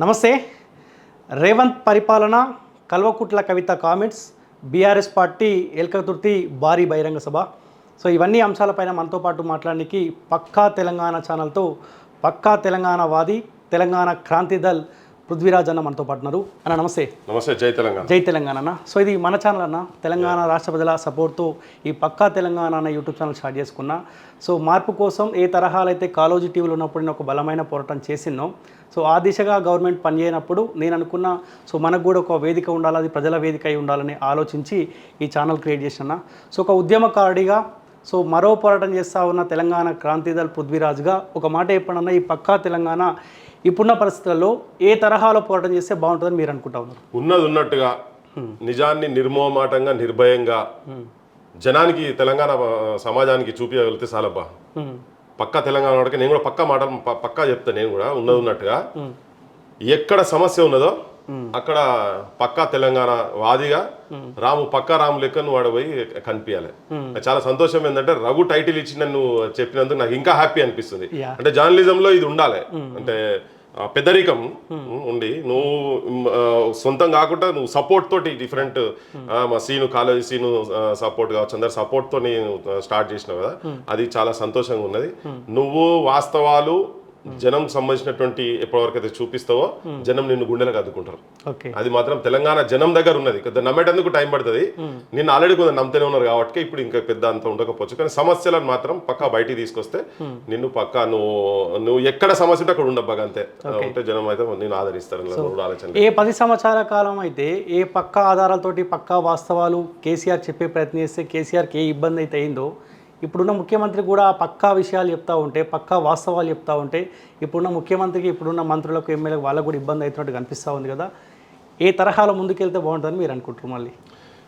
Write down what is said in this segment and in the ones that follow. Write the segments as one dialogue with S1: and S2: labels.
S1: నమస్తే. రేవంత్ పరిపాలన Kalvakuntla Kavitha comments BRS party Elkathurthi భారీ బహిరంగ సభ. సో ఇవన్నీ అంశాలపైన మనతో పాటు మాట్లాడడానికి పక్కా తెలంగాణ ఛానల్తో పక్కా తెలంగాణ వాది తెలంగాణ క్రాంతి దల్ పృథ్వీరాజ్ అన్న మనతో పాటు ఉన్నారు. అన్న నమస్తే.
S2: నమస్తే జై తెలంగాణ.
S1: జై తెలంగాణ అన్న. సో ఇది మన ఛానల్ అన్న. తెలంగాణ రాష్ట్ర ప్రజల సపోర్ట్తో ఈ పక్కా తెలంగాణ అన్న యూట్యూబ్ ఛానల్ స్టార్ట్ చేసుకున్నా. సో మార్పు కోసం ఏ తరహాలు అయితే కాలోజీ టీవీలో ఉన్నప్పుడు నేను ఒక బలమైన పోరాటం చేసినో సో ఆ దిశగా గవర్నమెంట్ పనిచేయనప్పుడు నేను అనుకున్న సో మనకు కూడా ఒక వేదిక ఉండాలి అది ప్రజల వేదిక అయి ఉండాలని ఆలోచించి ఈ ఛానల్ క్రియేట్ చేసిన సో ఒక ఉద్యమకారుడిగా సో మరో పోరాటం చేస్తా ఉన్న తెలంగాణ క్రాంతిదల్ పృథ్వీరాజ్గా ఒక మాట చెప్పండి ఈ పక్కా తెలంగాణ ఇప్పుడున్న పరిస్థితుల్లో ఏ తరహాలో పోరాటం చేస్తే బాగుంటుందని మీరు అనుకుంటా ఉన్నారు?
S2: ఉన్నది ఉన్నట్టుగా నిజాన్ని నిర్మోమాటంగా నిర్భయంగా జనానికి తెలంగాణ సమాజానికి చూపించగలిగితే చాలబ్బా.
S1: హ్మ్.
S2: పక్కా తెలంగాణ వాడికి నేను కూడా పక్కా మాట ప- పక్కా చెప్తా నేను కూడా ఉన్నది ఉన్నట్టుగా. ఎక్కడ సమస్య ఉన్నదో అక్కడ పక్కా తెలంగాణ వాదిగా రాము పక్కా రాము లెక్కను వాడు పోయి కనిపించాలి చాలా సంతోషం ఏంటంటే రఘు టైటిల్ ఇచ్చి నన్ను చెప్పినందుకు నాకు ఇంకా హ్యాపీ అనిపిస్తుంది. అంటే జర్నలిజంలో ఇది ఉండాలి. అంటే ఆ, పెద్దరికం ఉండి. నువ్వు సొంతం కాకుండా నువ్వు సపోర్ట్ తోటి డిఫరెంట్ మా సీను కాలేజీ సీను సపోర్ట్ కావచ్చు. అందరు సపోర్ట్తో స్టార్ట్ చేసినావు కదా. అది చాలా సంతోషంగా ఉన్నది. నువ్వు వాస్తవాలు జనం సంబంధించినటువంటి ఎప్పటివరకు చూపిస్తావో జనం నిన్ను గుండెలకు అద్దుకుంటారు.
S1: ఓకే.
S2: అది మాత్రం తెలంగాణ జనం దగ్గర ఉన్నది. కొద్దిగా నమ్మేటందుకు టైం పడుతుంది. నిన్ను ఆల్రెడీ కొంత నమ్ముతూనే ఉన్నారు కాబట్టి ఇప్పుడు ఇంకా పెద్ద అంత ఉండకపోవచ్చు. కానీ సమస్యలను మాత్రం పక్కా బయటికి తీసుకొస్తే నిన్ను పక్కా నువ్వు నువ్వు ఎక్కడ సమస్య ఉంటే అక్కడ ఉండబ్బా అంతే ఉంటే జనం అయితే నేను ఆదరిస్తారు. ఆలోచన
S1: ఏ పది సంవత్సరాల కాలం అయితే ఏ పక్కా ఆధారాలతోటి పక్కా వాస్తవాలు కేసీఆర్ చెప్పే ప్రయత్నం చేస్తే కేసీఆర్కి ఏ ఇబ్బంది అయితే అయిందో ఇప్పుడున్న ముఖ్యమంత్రి కూడా పక్కా విషయాలు చెప్తూ ఉంటే పక్కా వాస్తవాలు చెప్తూ ఉంటే ఇప్పుడున్న ముఖ్యమంత్రికి ఇప్పుడున్న మంత్రులకు ఎమ్మెల్యేలకు వాళ్ళకు కూడా ఇబ్బంది అవుతున్నట్టు కనిపిస్తూ ఉంది కదా. ఏ తరహాలో ముందుకెళ్తే బాగుంటుందని మీరు అనుకుంటారు మళ్ళీ?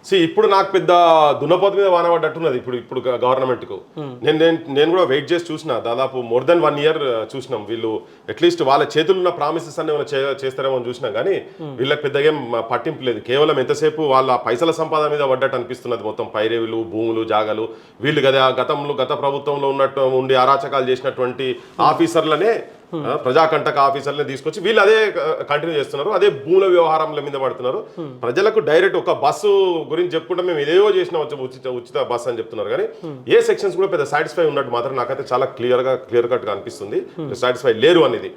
S2: సి ఇప్పుడు నాకు పెద్ద దున్నపోతు మీద వాన పడ్డట్టున్నది. ఇప్పుడు ఇప్పుడు గవర్నమెంట్కు నేను నేను నేను కూడా వెయిట్ చేసి చూసిన. దాదాపు మోర్ దెన్ వన్ ఇయర్ చూసినాం. వీళ్ళు అట్లీస్ట్ వాళ్ళ చేతుల్లో ఉన్న ప్రామిసెస్ అన్ని ఏమైనా చేస్తారేమో అని చూసినా కానీ వీళ్ళకి పెద్దగా ఏం పట్టింపు లేదు. కేవలం ఎంతసేపు వాళ్ళ పైసల సంపాదన మీద పడ్డట్టు అనిపిస్తున్నది మొత్తం. పైరేవులు భూములు జాగాలు. వీళ్ళు కదా గతంలో గత ప్రభుత్వంలో ఉన్నట్టు ఉండి అరాచకాలు చేసినటువంటి ఆఫీసర్లనే ఆ, ప్రజాకంటక ఆఫీసర్లని తీసుకొచ్చి వీళ్ళు అదే కంటిన్యూ చేస్తున్నారు. అదే భూముల వ్యవహారంల మీద పడుతున్నారు. ప్రజలకు డైరెక్ట్ ఒక బస్సు గురించి చెప్పుకుంటే మేము ఏదేవో చేసిన ఉచిత ఉచిత బస్సు అని చెప్తున్నారు. కానీ ఏ సెక్షన్స్ కూడా పెద్ద సాటిస్ఫై ఉన్నట్టు మాత్రం నాకైతే చాలా క్లియర్గా క్లియర్ కట్గా అనిపిస్తుంది. సాటిస్ఫై లేరు అనేది.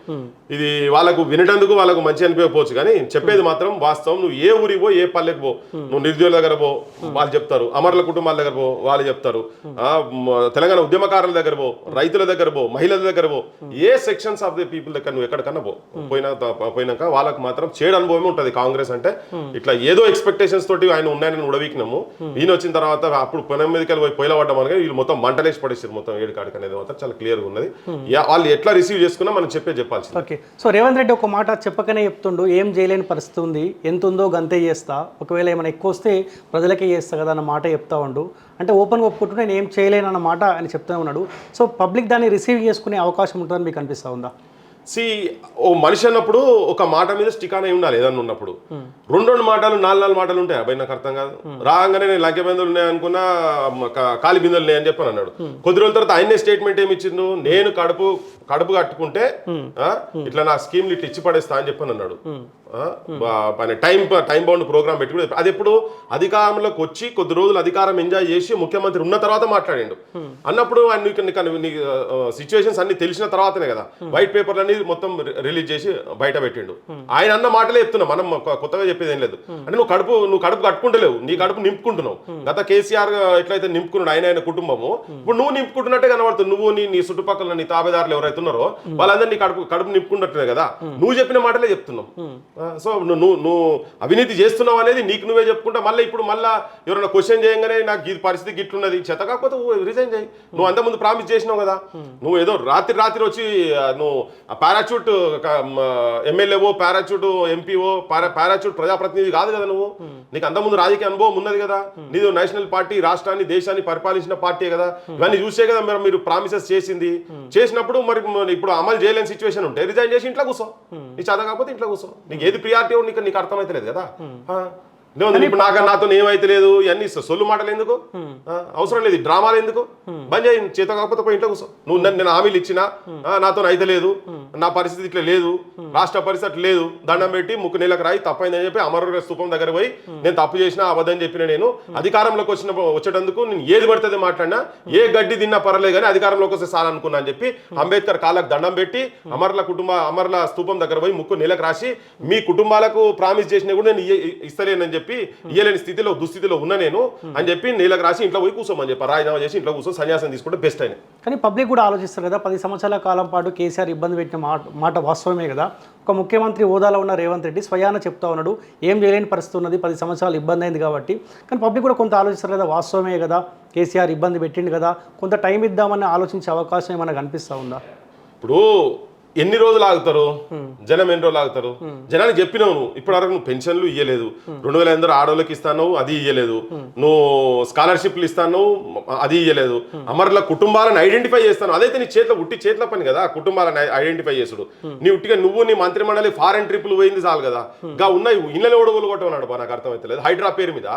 S2: ఇది వాళ్ళకు వినటందుకు వాళ్ళకు మంచి అనిపించకపోవచ్చు. కానీ చెప్పేది మాత్రం వాస్తవం. నువ్వు ఏ ఊరికి పో ఏ పల్లెకి పో. నువ్వు నిరుద్యోగుల దగ్గర పో వాళ్ళు చెప్తారు. అమరుల కుటుంబాల దగ్గర పో వాళ్ళు చెప్తారు. తెలంగాణ ఉద్యమకారుల దగ్గర పో రైతుల దగ్గర పో మహిళల దగ్గర పో. ఏ సెక్షన్స్ ఆఫ్ ది పీపుల్ దగ్గర నువ్వు ఎక్కడికన్నా పో. పోయినా పోయినాక వాళ్ళకి మాత్రం చేయడం అనుభవమే ఉంటుంది కాంగ్రెస్ అంటే. ఇట్లా ఏదో ఎక్స్పెక్టేషన్స్ తోటి ఆయన ఉన్నాయని ఉడవీకినాము. ఈయన వచ్చిన తర్వాత అప్పుడు పొలం మీదకి వెళ్ళి పోయి పొయ్యిలో అనగా వీళ్ళు మొత్తం మంటలేసి పడేసారు మొత్తం ఏడు కాడికి అనేది మాత్రం చాలా క్లియర్గా ఉన్నది. వాళ్ళు ఎట్లా రిసీవ్ చేసుకున్నా మనం చెప్పే చెప్పాల్సింది.
S1: ఓకే సో రేవంత్ రెడ్డి ఒక మాట చెప్పకనే చెప్తుండు ఏం చేయలేని పరిస్థితి ఉంది. ఎంత ఉందో గంతే చేస్తా. ఒకవేళ ఏమైనా ఎక్కువ వస్తే ప్రజలకే చేస్తా కదా అన్న మాట చెప్తా ఉండు. అంటే ఓపెన్గా ఒప్పుకుంటూ నేను ఏం చేయలేను అన్న మాట ఆయన చెప్తూనే ఉన్నాడు. సో పబ్లిక్ దాన్ని రిసీవ్ చేసుకునే అవకాశం ఉంటుందని మీకు అనిపిస్తూ ఉందా?
S2: సి ఓ మనిషి అన్నప్పుడు ఒక మాట మీద స్టిక్ అనే ఉండాలి ఏదన్నా ఉన్నప్పుడు. రెండు రెండు మాటలు నాలుగు నాలుగు మాటలు ఉంటాయి. అబ్బాయి నాకు అర్థం కాదు. రాగానే నేను లంకె బిందెలు ఉన్నాయి అనుకున్నా మ- కా- కాలి బిందెలు ఉన్నాయి అని చెప్పని అన్నాడు. కొద్ది రోజుల తర్వాత ఆయనే స్టేట్మెంట్ ఏమి ఇచ్చిండు నేను కడుపు కడుపు కట్టుకుంటే ఇట్లా నా స్కీమ్లు ఇట్లా ఇచ్చి పడేస్తా అని చెప్పని అన్నాడు. టైం టైం బౌండ్ ప్రోగ్రామ్ పెట్టి కూడా అది ఎప్పుడు అధికారంలోకి వచ్చి కొద్ది రోజులు అధికారం ఎంజాయ్ చేసి ముఖ్యమంత్రి ఉన్న తర్వాత మాట్లాడిండు. అన్నప్పుడు ఆయన సిచ్యువేషన్స్ అన్ని తెలిసిన తర్వాతనే కదా. వైట్ పేపర్లన్నీ మొత్తం రిలీజ్ చేసి బయట పెట్టిండు. ఆయన అన్న మాటలే చెప్తున్నా మనం కొత్తగా చెప్పేది ఏం లేదు. అంటే నువ్వు కడుపు నువ్వు కడుపు కట్టుకుంటలేవు నీ కడుపు నింపుకుంటున్నావు. గత కేసీఆర్ ఎట్లయితే నింపుకున్నాడు ఆయన ఆయన కుటుంబము ఇప్పుడు నువ్వు నింపుకుంటున్నట్టే కనబడుతుంది. నువ్వు నీ నీ చుట్టుపక్కల నీ తాబేదారులు ఎవరైతే ఉన్నారో వాళ్ళందరినీ కడుపు కడుపు నింపుకున్నట్టునే కదా. నువ్వు చెప్పిన మాటలే చెప్తున్నావు. సో నువ్వు నువ్వు నువ్వు అవినీతి చేస్తున్నావు అనేది నీకు నువ్వే చెప్పుకుంటా మళ్ళీ ఇప్పుడు మళ్ళీ ఎవరైనా క్వశ్చన్ చేయగానే నాకు ఈ పరిస్థితి గిట్లున్నది. చెత్త కాకపోతే రిజైన్ చేయి. నువ్వు అంత ముందు ప్రామిస్ చేసినావు కదా. నువ్వు ఏదో రాత్రి రాత్రి వచ్చి నువ్వు పారాచూట్ ఎమ్మెల్యేవో పారాచూట్ ఎంపీఓ పారాచూట్ ప్రజాప్రతినిధి కాదు కదా నువ్వు. నీకు అంత ముందు రాజకీయ అనుభవం ఉన్నది కదా. నీది నేషనల్ పార్టీ రాష్ట్రాన్ని దేశాన్ని పరిపాలించిన పార్టీ కదా. ఇవన్నీ చూసే కదా మరి మీరు ప్రామిసెస్ చేసింది. చేసినప్పుడు మరి ఇప్పుడు అమలు చేయలేని సిచ్యువేషన్ ఉంటే రిజైన్ చేసి ఇంట్లో కూర్చో. నీ చదవ కాకపోతే ఇంట్లో కూర్చో. నీకు ఏది ప్రియారిటీ నీకు నీకు అర్థమైతే లేదు కదా. నేను ఇప్పుడు నాకు నాతో ఏమైతే లేదు ఇవన్నీ సొల్లు మాటలు ఎందుకు? ఆ, అవసరం లేదు డ్రామాలు ఎందుకు? బంద్ చేయి చేత కాకపోతే ఇంట్లో కూర్చో. నువ్వు నన్ను నేను హామీలు ఇచ్చినా నాతో అయితే లేదు. నా పరిస్థితి ఇట్లా లేదు. రాష్ట్ర పరిస్థితి అట్లా లేదు. దండం పెట్టి ముక్కు నీళ్ళకి రాయి తప్పైందని చెప్పి అమర స్థూపం దగ్గర పోయి నేను తప్పు చేసినా అబద్ధం చెప్పిన నేను. అధికారంలోకి వచ్చిన వచ్చేటందుకు నేను ఏది పడుతుంది మాట్లాడినా ఏ గడ్డి తిన్నా పర్లేదు కానీ అధికారంలోకి వస్తే సార్ అనుకున్నా అని చెప్పి అంబేద్కర్ కాళ్ళకు దండం పెట్టి అమర్ల కుటుంబ అమర్ల స్తూపం దగ్గర పోయి ముక్కు నీళ్ళకి రాసి మీ కుటుంబాలకు ప్రామిస్ చేసినా కూడా నేను ఇస్తలేనని చెప్పి ఇయ్యలేని స్థితిలో దుస్థితిలో ఉన్నా నేను. అని చెప్పి నీళ్ళకి రాసి ఇంట్లో పోయి కూర్చోమని చెప్పి రాజీనామా చేసి ఇంట్లో కూర్చొని సన్యాసం తీసుకుంటే బెస్ట్ అయినా.
S1: కానీ పబ్లిక్ కూడా ఆలోచిస్తారు కదా పది సంవత్సరాల కాలం పాటు కేసీఆర్ ఇబ్బంది పెట్టిన మాట మాట వాస్తవమే కదా. ఒక ముఖ్యమంత్రి హోదాలో ఉన్న రేవంత్ రెడ్డి స్వయాన చెప్తా ఉన్నాడు ఏం చేయలేని పరిస్థితి ఉన్నది పది సంవత్సరాలు ఇబ్బంది అయింది కాబట్టి. కానీ పబ్లిక్ కూడా కొంత ఆలోచిస్తారు కదా వాస్తవమే కదా కేసీఆర్ ఇబ్బంది పెట్టిండు కదా కొంత టైం ఇద్దామని ఆలోచించే అవకాశం ఏమైనా కనిపిస్తూ ఉందా?
S2: ఇప్పుడు ఎన్ని రోజులు ఆగుతారు? జనం ఎన్ని రోజులు ఆగుతారు? జనానికి చెప్పినావు నువ్వు. ఇప్పటి వరకు నువ్వు పెన్షన్లు ఇయ్యలేదు. రెండు వేల ఎనిమిది ఆడవాళ్ళకి ఇస్తాను అది ఇయ్యలేదు. నువ్వు స్కాలర్షిప్లు ఇస్తాను అది ఇయ్యలేదు. అమరుల కుటుంబాలను ఐడెంటిఫై చేస్తాను. అదైతే నీ చేతిలో ఉట్టి చేతిలో పని కదా కుటుంబాలను ఐడెంటిఫై చేసుడు. నీ ఉట్టిగా నువ్వు నీ మంత్రి మండలి ఫారెన్ ట్రిప్లు పోయింది చాలు కదా. ఇంకా ఉన్నాయి ఇళ్ళలో కూడా గులగొట్టమన్నాడు బా నాకు అర్థమైతలేదు. హైడ్రా పేరు మీద.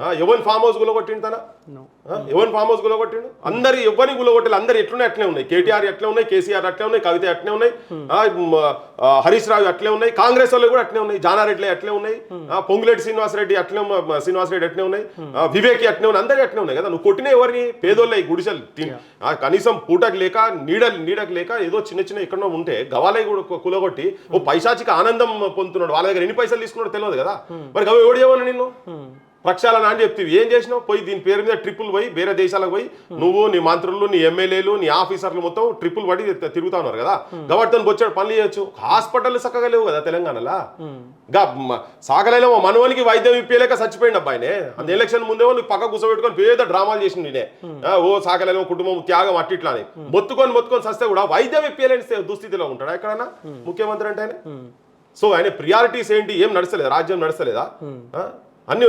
S2: ఆ, ఎవరిని ఫామ్ హౌస్ గులగొట్టింది తన? ఎవరిని ఫామ్ హౌస్ గులగొట్టిండు? అందరు ఎవరిని గులగొట్టాలి అందరు ఎట్లున్నాయి అట్లే ఉన్నాయి. కేటీఆర్ ఎట్లే ఉన్నాయి కేసీఆర్ అట్లే ఉన్నాయి కవిత అట్లే ఉన్నాయి హరీష్ రావు అట్లే ఉన్నాయి కాంగ్రెస్ వాళ్ళు కూడా అట్లే ఉన్నాయి జానారెడ్డి అట్లే ఉన్నాయి పొంగులేటి శ్రీనివాసరెడ్డి అట్లే శ్రీనివాసరెడ్డి అట్లే ఉన్నాయి వివేకి అట్లే ఉన్నాయి అందరు అట్లే ఉన్నాయి కదా. నువ్వు కొట్టిన ఎవరిని? పేదోళ్ళ ఈ గుడిసెలు కనీసం పూటకు లేక నీడ నీడకు లేక ఏదో చిన్న చిన్న ఎక్కడో ఉంటే గవాలై కూడా కులగొట్టి ఓ పైశాచిక ఆనందం పొందుతున్నాడు. వాళ్ళ దగ్గర ఎన్ని పైసలు తీసుకున్నాడో తెలియదు కదా. మరి గవి ఎవడు నిన్ను? ప్రక్షాళన అని చెప్తివి. ఏం చేసినావు? పోయి దీని పేరు మీద ట్రిపుల్ పోయి వేరే దేశాలకు పోయి నువ్వు నీ మంత్రులు నీ ఎమ్మెల్యేలు నీ ఆఫీసర్లు మొత్తం ట్రిపుల్ పడి తిరుగుతా ఉన్నారు కదా. కాబట్టి బొచ్చాడు పనులు చేయొచ్చు. హాస్పిటల్ చక్కగా లేవు కదా తెలంగాణలో. గా సాగలేలో మనవనికి వైద్యం ఇప్పలేక చచ్చిపోయింది అబ్బాయినే అంత ఎలక్షన్ ముందేమో నువ్వు పక్క కూర్చోబెట్టుకొని పేద డ్రామాలు చేసింది నేనే ఓ సాగలేమో కుటుంబం త్యాగం అట్టి ఇట్లా అని. మొత్తుకొని మొత్తుకొని సస్తే కూడా వైద్యం ఇప్పలేని స్థి- దుస్థితిలో ఉంటాడా ఎక్కడన్నా? ముఖ్యమంత్రి అంటే ఆయన? సో ఆయన ప్రియారిటీస్ ఏంటి? ఏం నడుస్తలేదా? రాజ్యం నడుస్తలేదా? ఆ? అన్ని.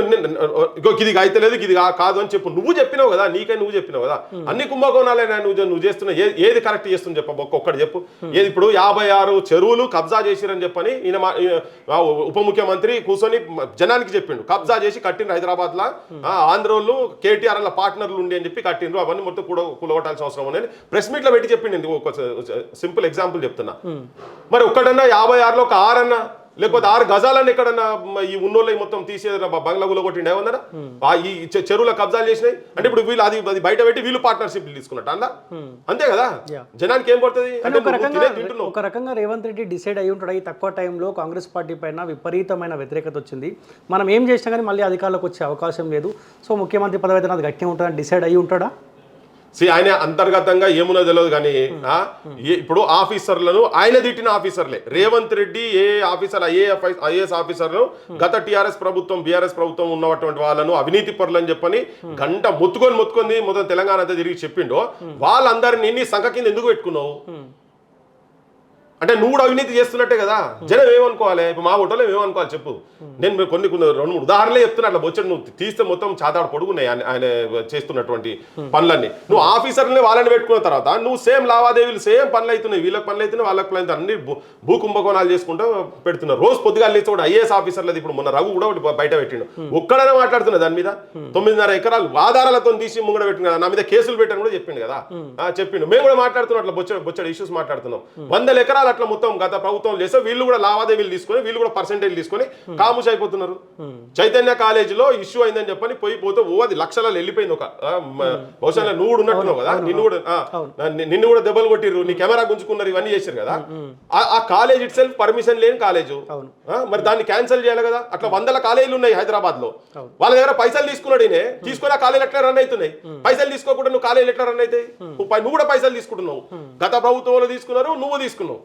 S2: ఇగో ఇది అయితలేదు ఇది కాదు అని చెప్పు. నువ్వు చెప్పినావు కదా నీకై నువ్వు చెప్పినావు కదా. అన్ని కుంభకోణాలే నువ్వు నువ్వు చేస్తున్న ఏ- ఏది కరెక్ట్ చేస్తుంది చెప్ప ఒక్కొక్కటి చెప్పు. ఏది ఇప్పుడు యాభై ఆరు చెరువులు కబ్జా చేసిరని చెప్పని ఈయన ఉప ముఖ్యమంత్రి కూర్చొని జనానికి చెప్పిండు. కబ్జా చేసి కట్టిండ్రు హైదరాబాద్ లా ఆంధ్రోళ్ళు కేటీఆర్ అలా పార్ట్నర్లు ఉండి అని చెప్పి కట్టిండ్రు. అవన్నీ మొత్తం కూడా కూలగొట్టాల్సిన అవసరం ఉందని ప్రెస్ మీట్లో పెట్టి చెప్పిండి ఒక సింపుల్ ఎగ్జాంపుల్ చెప్తున్నా. మరి ఒక్కడన్నా యాభై ఆరులో ఒక ఆరన్నా లేకపోతే ఆరు గజాలన్నీ ఎక్కడన్నా ఈ ఉన్నోళ్ళకి మొత్తం తీసే బంగ్లా గులగొట్టిండు ఏమన్నారా ఆ ఈ చెరువుల కబ్జాలు చేసినాయి. అంటే ఇప్పుడు వీళ్ళు అది అది బయట పెట్టి వీళ్ళు పార్ట్నర్షిప్ తీసుకున్నట్టు అలా అంతే కదా. జనానికి ఏం పడుతుంది?
S1: ఒక రకంగా రేవంత్ రెడ్డి డిసైడ్ అయి ఉంటాడు. ఈ తక్కువ టైంలో కాంగ్రెస్ పార్టీ పైన విపరీతమైన వ్యతిరేకత వచ్చింది. మనం ఏం చేసినా కానీ మళ్ళీ అధికారంలోకి వచ్చే అవకాశం లేదు. సో ముఖ్యమంత్రి పదవి అయితే నాది గట్టిగా ఉంటుందని డిసైడ్ అయి ఉంటాడా?
S2: సి ఆయన అంతర్గతంగా ఏమున్నో తెలియదు కానీ ఇప్పుడు ఆఫీసర్లను ఆయన తిట్టిన ఆఫీసర్లే. రేవంత్ రెడ్డి ఏ ఆఫీసర్ ఐఏఎఫ్ ఐఏఎస్ ఆఫీసర్లను గత టిఆర్ఎస్ ప్రభుత్వం బీఆర్ఎస్ ప్రభుత్వం ఉన్నటువంటి వాళ్ళను అవినీతి పరులు అని చెప్పని గంట మొత్తుకొని మొత్తుకొని మొత్తం తెలంగాణ అంతా తిరిగి చెప్పిండో వాళ్ళందరినీ సంఖ కింద ఎందుకు పెట్టుకున్నావు? అంటే నువ్వు కూడా అవినీతి చేస్తున్నట్టే కదా. జనం ఏమనుకోవాలి? ఇప్పుడు మా ఓటోలో ఏమనుకోవాలి చెప్పు. నేను కొన్ని కొన్ని రెండు మూడు ఉదాహరణలే చెప్తున్నా. అట్లా బొచ్చడు నువ్వు తీస్తే మొత్తం చాతాడు పొడుగున్నాయి ఆయన చేస్తున్నటువంటి పనులన్నీ. నువ్వు ఆఫీసర్ని వాళ్ళని పెట్టుకున్న తర్వాత నువ్వు సేమ్ లావాదేవీలు సేమ్ పనులు అవుతున్నాయి వీళ్ళకి పనులు అవుతున్నాయి వాళ్ళకి పనులు అవుతున్నాయి అన్ని భూ- కుంభకోణాలు చేసుకుంటూ పెడుతున్నారు. రోజు పొద్దుగా లేచి కూడా ఐఏఎస్ ఆఫీసర్లది ఇప్పుడు మొన్న రఘు కూడా ఒకటి బయట పెట్టిండు. ఒక్కడనే మాట్లాడుతున్నా దాని మీద. తొమ్మిదిన్నర ఎకరాలు ఆధారాలతో తీసి ముంగడ పెట్టిన కదా. నా మీద కేసులు పెట్టని కూడా చెప్పిండు కదా. చెప్పిండు. మేము కూడా మాట్లాడుతున్నాం అట్లా బొచ్చడు బొచ్చడు ఇష్యూస్ మాట్లాడుతున్నాం. వందల ఎకరాలు అట్లా మొత్తం గత ప్రభుత్వం చేస్తే వీళ్ళు కూడా లావాదేవీలు తీసుకొని వీళ్ళు కూడా పర్సెంటేజ్ తీసుకొని కాముష్ అయిపోతున్నారు చైతన్య కాలేజీలో ఇష్యూ అయిందని చెప్పని పోయి పోతే ఓ అది లక్షలలో వెళ్ళిపోయింది ఒక మ- బహుశా నువ్వు కూడా ఉన్నట్టున్నావు కదా? నిన్ను కూడా నిన్ను కూడా దెబ్బలు కొట్టిర్రు నీ కెమెరా గుంజుకున్నారు ఇవన్నీ చేశారు కదా? ఆ- కాలేజ్ ఇట్ సెల్ఫ్ పర్మిషన్ లేని కాలేజు. మరి దాన్ని క్యాన్సిల్ చేయాలి కదా? అట్లా వందల కాలేజీలు ఉన్నాయి హైదరాబాద్లో వాళ్ళ దగ్గర పైసలు తీసుకున్నాడు ఈయన. తీసుకుని ఆ కాలేజీలు ఎట్లా రన్ అవుతున్నాయి? పైసలు తీసుకోకుండా నువ్వు కాలేజీలు ఎట్లా రన్ అవుతాయి? నువ్వు కూడా పైసలు తీసుకుంటున్నావు. గత ప్రభుత్వంలో తీసుకున్నారు నువ్వు తీసుకున్నావు.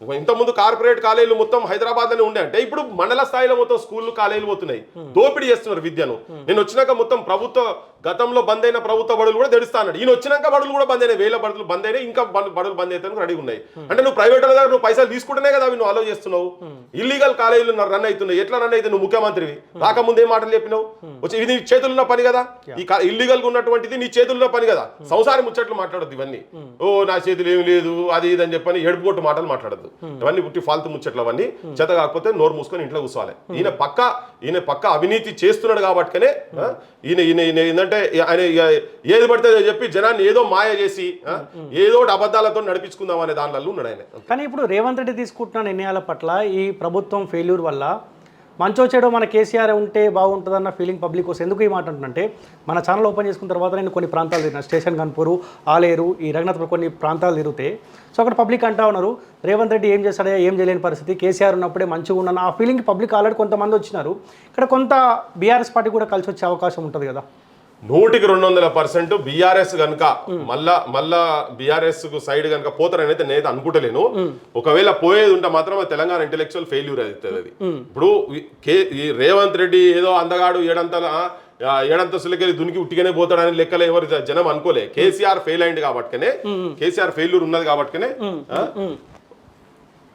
S2: ఇంతకుముందు కార్పొరేట్ కాలేజీలు మొత్తం హైదరాబాద్లోనే ఉండే అంటే ఇప్పుడు మండల స్థాయిలో మొత్తం స్కూళ్ళు కాలేజీలు పోతున్నాయి. దోపిడీ చేస్తున్నారు విద్యను. నేను వచ్చినాక మొత్తం ప్రభుత్వ గతంలో బంద్ అయిన ప్రభుత్వ బడులు కూడా తెడుస్తా అన్నాడు. ఈయన వచ్చినాక బడులు కూడా బంద్ అయినాయి. వేల బడులు బంద్ అయినాయి. ఇంకా బడు- బడులు బంద్ అయితే రెడీ ఉన్నాయి. అంటే నువ్వు ప్రైవేట్ దగ్గర నువ్వు పైసలు తీసుకుంటేనే కదా అవి నువ్వు అలో చేస్తున్నావు. ఇల్లీగల్ కాలేజీలు రన్ అవుతున్నాయి. ఎట్లా రన్ అయితే నువ్వు ముఖ్యమంత్రివి. రాకముందు ఏం మాటలు చెప్పినావు? వచ్చి ఇది నీ చేతుల్లో ఉన్న పని కదా? ఈ ఇల్లీగల్గా ఉన్నటువంటిది నీ చేతుల్లో పని కదా? సంసారం ముచ్చట్లు మాట్లాడద్దు ఇవన్నీ. ఓ నా చేతులు ఏమి లేదు అది ఇది అని చెప్పని ఏడుపు కొట్టు మాటలు మాట్లాడద్దు. ఇవన్నీ పుట్టి ఫాల్తు ముచ్చట్లు అవన్నీ. చేత కాకపోతే నోరు మూసుకొని ఇంట్లో కూర్చోవాలి. ఈయన పక్క ఈయన పక్క అవినీతి చేస్తున్నాడు కాబట్టినే ఆ, ఈయన ఈయన ఈయన ఏంటంటే లేదంటే ఆయన ఏది పడితే చెప్పి జనాన్ని ఏదో మాయ చేసి ఏదో ఒకటి అబద్ధాలతో నడిపించుకుందాం అనే దానిలో ఉన్నాడు ఆయన.
S1: కానీ ఇప్పుడు రేవంత్ రెడ్డి తీసుకుంటున్న నిర్ణయాల పట్ల ఈ ప్రభుత్వం ఫెయిల్యూర్ వల్ల మంచో చెడో మన కేసీఆర్ ఉంటే బాగుంటుందన్న ఫీలింగ్ పబ్లిక్ వస్తుంది ఎందుకు ఈ మాట అంటుంటే మన ఛానల్ ఓపెన్ చేసుకున్న తర్వాత నేను కొన్ని ప్రాంతాలు తిరిగిన స్టేషన్ కన్పూరు ఆలేరు ఈ రఘునాథ్పురం కొన్ని ప్రాంతాలు తిరిగితే సో అక్కడ పబ్లిక్ అంటా ఉన్నారు రేవంత్ రెడ్డి ఏం చేశాడే ఏం చేయలేని పరిస్థితి కేసీఆర్ ఉన్నప్పుడే మంచిగా ఉన్నాను ఆ ఫీలింగ్ పబ్లిక్ ఆల్రెడీ కొంతమంది వచ్చినారు. ఇక్కడ కొంత బీఆర్ఎస్ పార్టీ కూడా కలిసి వచ్చే అవకాశం ఉంటుంది కదా.
S2: నూటికి రెండు వందల పర్సెంట్ బీఆర్ఎస్ కనుక మళ్ళా మళ్ళా బీఆర్ఎస్కు సైడ్ కనుక పోతారని అయితే నేనైతే అనుకుంటలేను. ఒకవేళ పోయేది ఉంటే మాత్రం తెలంగాణ ఇంటెలెక్చువల్ ఫెయిల్యూర్ అవుతుంది అది. ఇప్పుడు రేవంత్ రెడ్డి ఏదో అందగాడు ఏడంతల ఆ, ఏడంతస్తులకి దునికి ఉట్టిగానే పోతాడని లెక్కలు ఎవరు జనం అనుకోలే. కేసీఆర్ ఫెయిల్ అయింది కాబట్టినే కేసీఆర్ ఫెయిల్యూర్ ఉన్నది కాబట్టినే ఆ,